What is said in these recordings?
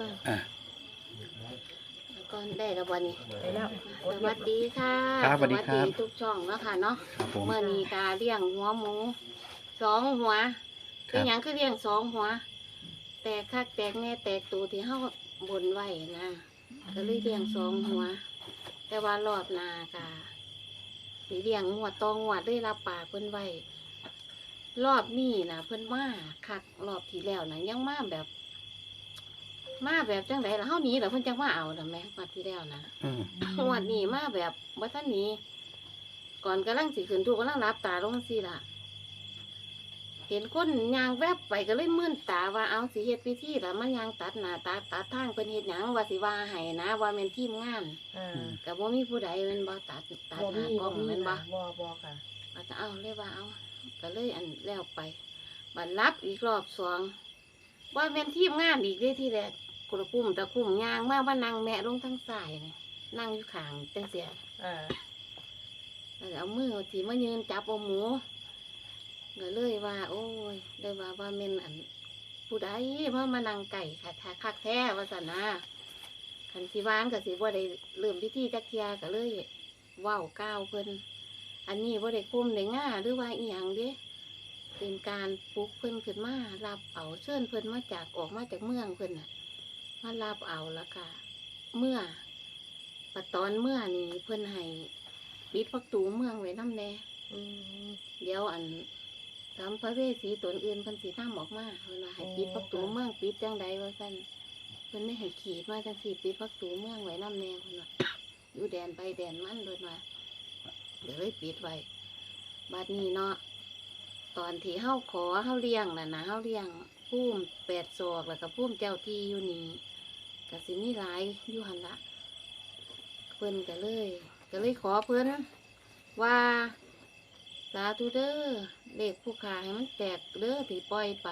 อะก่อนได้แล้ววันนี้ไปแล้วสวัสดีค่ะครับสวัสดีครับ ทุกช่องเนาะค่ะเนาะครับผมเมื่อนี้กาเลี้ยงหัวหมูสองหัวคคืรัอบหยังคือเลี้ยงสองหัว แตกคักแตกแน่แตกตัวที่เฮาบนไว้นะก็เลยเลี้ยงสองหัว แต่ว่ารอบหนากาสิเลี้ยงหัวตองหัวได้รับปากเพิ่นไว้รอบนี้นะเพิ่นมาคักรอบที่แล้วนะยังมาแบบ มาแบบจังไดล่ะเฮาหนีแล้วเพิ่นจังมาเอาล่ะแม่งวดที่แล้วนะอืมงวดนี้มาแบบบ่ทันหนี้ก่อนกำลังสิขึ้นทุกกำลังรับตาลงสิล่ะ เห็นคนยางแวบไปก็เลยมื่นตาว่าเอาสิเฮ็ดพิธีแล้วมันยางตัดหน้าตาตัดทางเพิ่นเฮ็ดหยังว่าสิว่าให้นะว่าแม่นทีมงานอ่าก็บ่มีผู้ใดแม่นบ่ตัดตัดบ่หน้ามีกล้องบ่มีแม่นบ่นะบ่บ่ค่ะว่าจะเอาเลยว่าเอาก็เลยอันแล้วไปบัดรับอีกรอบสองว่าแม่นทีมงานอีกเด้ที่แรก กระปุ่มตะคุ่มยางมาว่านั่งแม่ลงทั้งสายนี่นั่งอยู่ข้างจังเสียอ่าแล้วเอามือที่มายืนจับเอาหมูก็เลยว่า โอ้ยเลยว่าว่าเมนอันผู้ใดมามานั่งไก่ค่ะค่ะคักแท้ว่าสันนะคันสิวานกับสิว่าได้เริ่มพิธีจักเทียก็เลยเว้าก้าวเพิ่นอันนี้ว่าได้คุมได้ง่าหรือว่าอีหยังเด้เป็นการปลุกเพิ่นขึ้นมารับเอาเชิญเพิ่นมาจากออกมาจากเมืองเพิ่นน่ะ มารับเอาละค่ะเมื่อปะตอนเมื่อนี้เพิ่นให้ปิดประตูเมืองไว้น้ำแน่อืมเดี๋ยวอันทำพระเวสสีตนอื่นเพิ่นสีน้ำออกมาเพิ่นว่าให้ปิดประตูเมืองปิดจังใดว่าซั่นเพิ่นไม่ให้ขีดมาจังสี่ปิดประตูเมืองไว้น้ำแน่เพิ่นว่าอยู่แดนไปแดนมันเลยว่าเดี๋ยวเลยปิดไว้บัดนี้เนาะตอนที่เฮาขอเฮาเลี้ยงน่ะนะเฮาเลี้ยงพุ่มแปดศอกแล้วก็พุ่มเจ้าที่อยู่นี่ กสิมีหลายอยู่หันละเพิ่นก็เลยก็เลยขอเพิ่นว่าสาธุเด้อเด็กผู้ขาให้มันแตกเด้อที่ปล่อยไป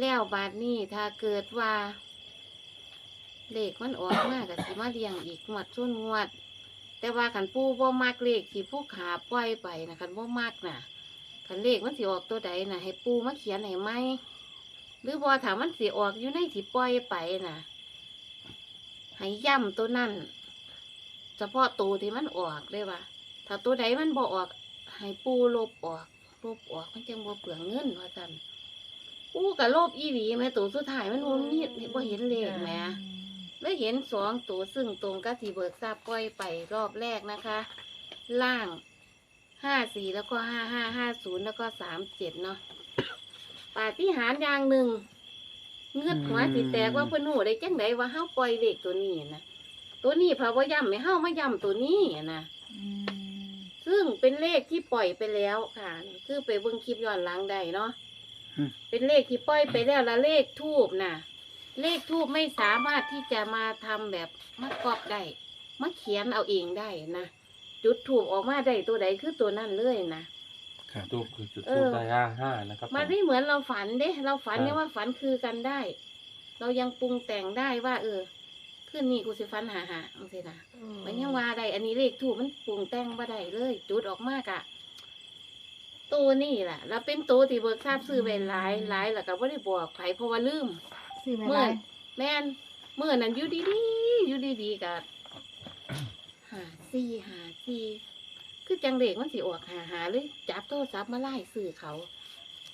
แล้วบาดนี้ถ้าเกิดว่าเลขมันออกมาก็สิมาเลียงอีกงวดส่วนงวด แต่ว่าขันปูบ่มักเลขที่ผู้ขาปล่อยไปนะขันบ่มักน่ะขันเลขมันสิออกตัวใดน่ะให้ปูมาเขียนให้ไหมหรือบ่ถามมันสิออกอยู่ในที่ปล่อยไปน่ะ ให้ย่ำตัวนั่นเฉพาะตัวที่มันออกเลยว่าถ้าตัวใดมันบ่ออกให้ปูลบออกลบออกมันจังบ่เปลืองเงินว่าซั่นปูก็ลบอีหลีแม่ตัวสุดท้ายมันบ่มีบ่เห็นเลขแหม่แล้วเห็นสองตัวซึ่งตรงกับที่เบิกทราบปล่อยไปรอบแรกนะคะ ล่างห้าสี่แล้วก็ห้าห้าห้าศูนย์แล้วก็สามเจ็ดเนาะปาฏิหาริย์อย่างหนึ่ง เงือดหัวสิแตกว่าเพิ่นหูได้จังไดว่าเฮาปล่อยเลขตัวนี้นะตัวนี้พระว่าย่ำไม่เฮามาย่ำตัวนี้นะซึ่งเป็นเลขที่ปล่อยไปแล้วค่ะ คือไปเบิ่งคลิปย้อนหลังได้เนาะอืมเป็นเลขที่ปล่อยไปแล้วและเลขทูบน่ะเลขทูบไม่สามารถที่จะมาทำแบบมากอบได้มาเขียนเอาเองได้นะจุดถูกออกมาได้ตัวใดคือตัวนั้นเลยนะ ครับ ทูบคือจุดเอทูบอได้ห้าห้านะครับมันผไม่เหมือนเราฝันเด้เราฝันครับเนี่ยว่าฝันคือกันได้ เรายังปรุงแต่งได้ว่า เออคืนนี้กูสิฝันหาหาเอาสินะมันยังว่าได้อันนี้เลขถูกมันปรุงแต่งบ่ได้เลย จุดออกมากอะตัวนี่แหละแล้วเป็นตัวที่เบิกทราบซื้อไปหลายหลายแล้วก็บ่ได้บอกไผเพราะว่าลืมซื้อไว้เมื่ไรอแม่นเมื่อนั้นอยู่ดีๆอยู่ดีๆกับหาซี่หาซี่ คือจังเด็กมันสิออกหาหาเลยจับโทรศัพท์มาไล่ซื้อเขา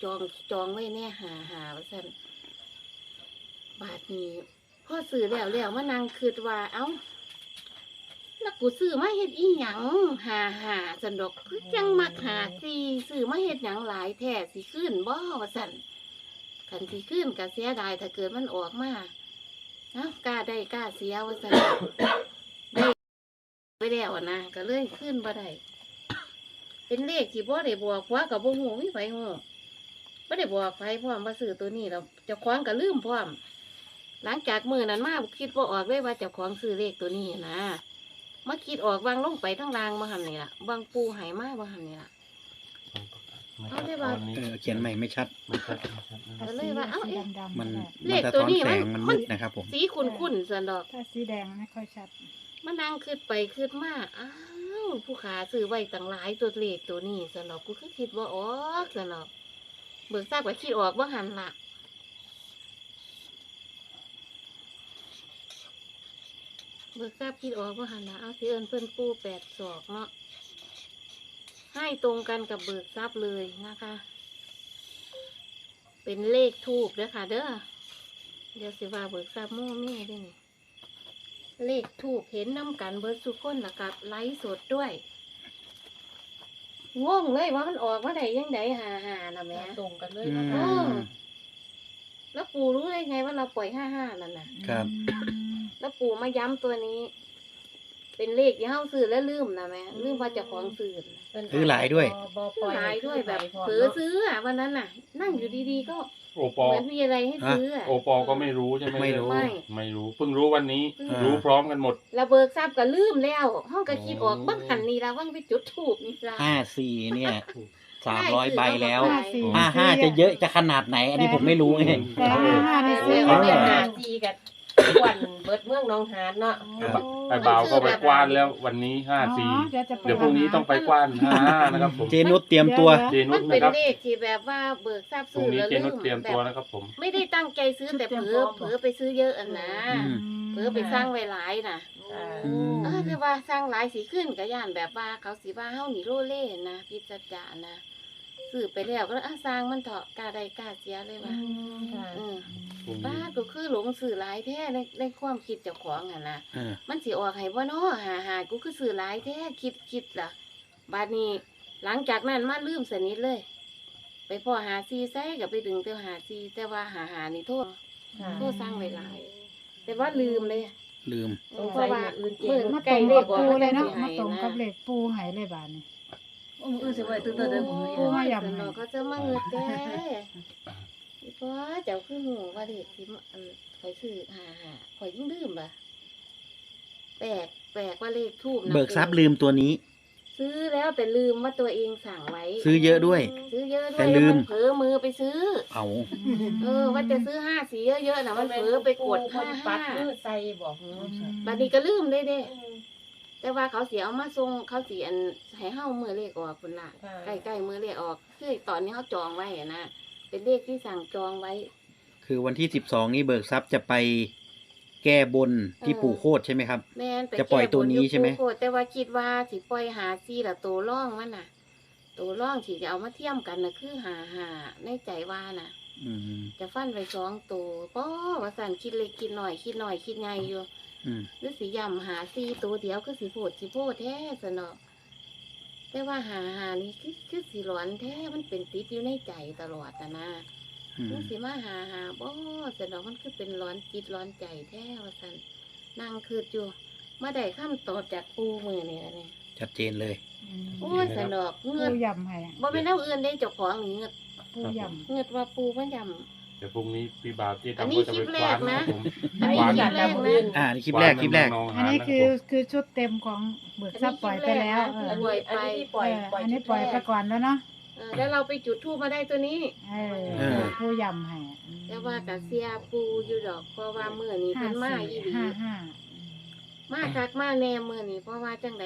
จองจองไว้แน่หาหาว่าซั่นบาทนี้พ่อซื้อแล้วแล้วมานั่งคิดว่า เอ้าแล้วกูซื้อมาเฮ็ดอีหยังหาหาสันดอกคือจังมักหาซีซื้อมาเฮ็ดหยังหลายแท้สิขึ้นบ่ว่าซั่นคันสิขึ้นก็เสียดายถ้าเกิดมันออกมาเอ้ากล้าได้กล้าเสียว่าซั่นได้ไปแล้วอะนะก็เลยขึ้นบ่ได้ เป็นเลขที่บ่ได้บอกว่ากับบ่ฮู้มีไผฮู้บ่ได้บอกไผพร้อมว่าซื้อตัวนี้แล้วเจ้าของก็ลืมพร้อม หลังจากมื้อนั้นมาคิดบ่ออกเลยว่าเจ้าของซื้อเลขตัวนี้นะมาคิดออกวางลงไปทั้งรางบ่หั่นนี่ล่ะวางปูไหมาบ่หั่นนี่ล่ะไม่เอาชัดได้ว่าตอนนี้เออเขียนใหม่ไม่ชัด ไม่ชัดไม่ชัดนะก็เลยว่าเอ้าเอ๊ะดำๆมันก็ได้เลมันขสะตัวท้อนนี้แสมันงมันมัมืนดนะครับผม สีขุ่นๆสันดอก ถ้าสีแดงไม่ค่อยชัดมันนั่งคืดไปคืดมาอ้าวผู้ ขาซื้อไว้ตั้งหลายตัวเลขตัวนี้สนอกกูคือคิดว่าออกสนอกเบิกทราบว่าคิดออกว่าหันละเบิกทราบคิดออกว่าหันนะเอาสิเอิญเพื่อนปูแปดศอกเนาะให้ตรงกันกับเบิกทรัพย์เลยนะคะ เป็นเลขทูบเด้อค่ะ เด้อเดี๋ยวสิว่าเบิกทรัพย์โม่แม่ด้วยนี่เลขทูบเห็นน้ำกันเบิร์สุกคนแล้วกับไลฟ์สดด้วย งงเลยว่ามันออกว่าไหนยังไงหาหานะแม่ตรงกันเลยอืนะมคะม แล้วปู่รู้ได้ไงว่าเราปล่อยห้าห้านั่นน่ะ ครับ แล้วปู่มาย้ำตัวนี้ เป็นเลขที่เฮาซื้อแล้วลืมนะแม่ลืมว่าเจะของซื้อน่ะซื้อหลายด้วยบอปล่อยหายด้วยแบบพอเผลอซื้ออะวันนั้นน่ะ นั่งอยู่ดีๆก็โอปอเหมือนมีอะไรให้ซื้ออะ โอปอก็ไม่รู้ใช่ไหมไม่รู้ ไม่ ไม่รู้เพิ่งรู้วันนี้เพิ่งรู้พร้อมกันหมด ระเบิกทราบก็ลืมแล้วห้องก็คิดออกโอ้บ้างหันนี่ละว่างไปจุดถูกนี่ละห้าสี่เนี่ยสามร้อยใบแล้วห้าสี่ห้าห้าจะเยอะจะขนาดไหน อันนี้ผมไม่รู้ไง แต่ห้าห้านี่เรื่ซื้อองมันไว้เป็นเลหายจีกับ กวนเบิดเมืองหนองหานเนาะครับไอ้บ่าวก็ไปกว้านแล้ววันนี้ห้าสี่อ๋อเดี๋ยวจะไป เดี๋ยวพรุ่งนี้ต้องไปกว้านห้าห้านะครับผม เจนุชเตรียมตัว เจนุมัชนเป็นะนครับเลขที่แบบว่าเบิกทราบพรุ่ซื้งอนี้แล้วเจลืนุชมเตรียมแบตัวบนะครับผม ไม่ได้ตั้งใจซื้อแต่เผลอเผลอไปซื้อเยอะอันนะอืม เผลอไปสร้างไว้หลายน่ะ อืม เออคือว่าสร้างหลายสีขึ้นกับย่านแบบว่าเขาสีว่าเฮาหนีโลเล่นะพิจจานะ ซื้อไปแล้วก็เลยอะสร้างมันเถาะกล้าได้กล้าเสียเลยว่ะค่ะเออพรุ่งบ้านี้ก็คือหลงสื่อหลายแท้ในในความคิดเจ้าของอะนะเออมันสิออกให้ว่าน้อหาหากูคือสื่อหลายแท้คิดคิดล่ะบาดนี้ หลังจากนั้นมาลืมสนิทเลย ไปพอหาซีไซกับไปดึงเตียวหาซีแต่ว่าหาหานี่โทษค่ะโทษสร้างไว้หลาย แต่ว่าลืมเลย ลืม สงสัยมืออื่นเจเมื่อนุชมาใกตล้รงเลกับขออกปูเลยเนาะก็มาสิตรงให้กับนะเหล็กปูหายเลยบาดนี้โอ้มืออื่นสิไว้ตื่นตื่นเดินผมเลยโอ้ยยำเนาะเขาจะมาเงิดแท้อีพ่อเจ้าคือหูว่าเด็กที่มาอันข่อยซื้อหาหาข่อยยิ่งลืมล่ะแปลกแปลกว่าเลขทูบนะเบิกทรัพย์ลืมตัวนี้ ซื้อแล้วแต่ลืมว่าตัวเองสั่งไว้ ซื้อเยอะด้วย ซื้อเยอะด้วยแต่ลืม นเผลอมือไปซื้อ เอาเออว่าจะซื้อห้าสีเยอะๆนะมันเผลอไปกดคห้านปัห้าดใส่บอกบัดนี้ก็ลืมได้เด้ แต่ว่าเขาเสียเอามาส่งเขาเสียอันให้เฮ้ามือเลขออกคุณล่ะ ใกล้ๆมือเลขออกคือตอนนี้เขาจองไว้อะนะเป็นเลขที่สั่งจองไว้ คือวันที่สิบสองนี้เบิกทรัพย์จะไปแก้บนที่เออปู่โคตรใช่ไหมครับ แม่นไปจะปล่อยตัวนี้ใช่ไหม แก้บนอยู่ภูโคตแต่ว่าคิดว่าสิปล่อยหาซีละตัวร่องมันน่ะ ตัวร่องที่จะเอามาเทียมกันน่ะคือหาหาในใจว่าน่ะ อืมจะฟันไปสองตัวป้อว่าสันคิดเล็กคิดหน่อยคิดหน่อยคิดใหญ่อยู่อืม หรือสียำหาซีตัวเดียวคือสีโพดสีโพดแท้สนอกแต่ว่าหาหานี่คือคือสีร้อนแท้มันเป็นติดอยู่ในใจตลอดอะนะอืมมันสิมาหาหาบ่สนอกมันคือเป็นร้อนจิตร้อนใจแท้ว่าสันนั่งคืดอยู่มาได้คำตอบจากปูมือนี่ล่ะเนี่ยชัดเจนเลยโอ้ยสนอกปูเงินยำให้บ่เป็นเรื่องอื่นได้เจ้าของนี่เงินปูยเงินว่าปูมันยเดี๋ยวพรุ่งนี้พี่บ่าวเจ๊อันดำนี้ก็จะไปกว้านคลิปแรกนะครับผมอันนี้กว้านคลิปแรกนะ อ่านี่คลิปแรกคลิปแรกำอันนี้คือคือชุดเต็มของเบิกทรัพย์ปล่อยไปแล้วเอออันนี้อันนี้ที่ปล่อยเออปล่อยอันนี้ปล่อยไปก่อนแล้วเนาะเออแล้วเราไปจุดทูปมาได้ตัวนี้ เออเออปูยำให้แต่ว่ากับเสียปูอยู่ดอกเพราะว่ามือนี้ห้าเพิ่นมาสี่อีหลีห้าห้า มาคักมาแน่มือนี้เพราะว่าจังได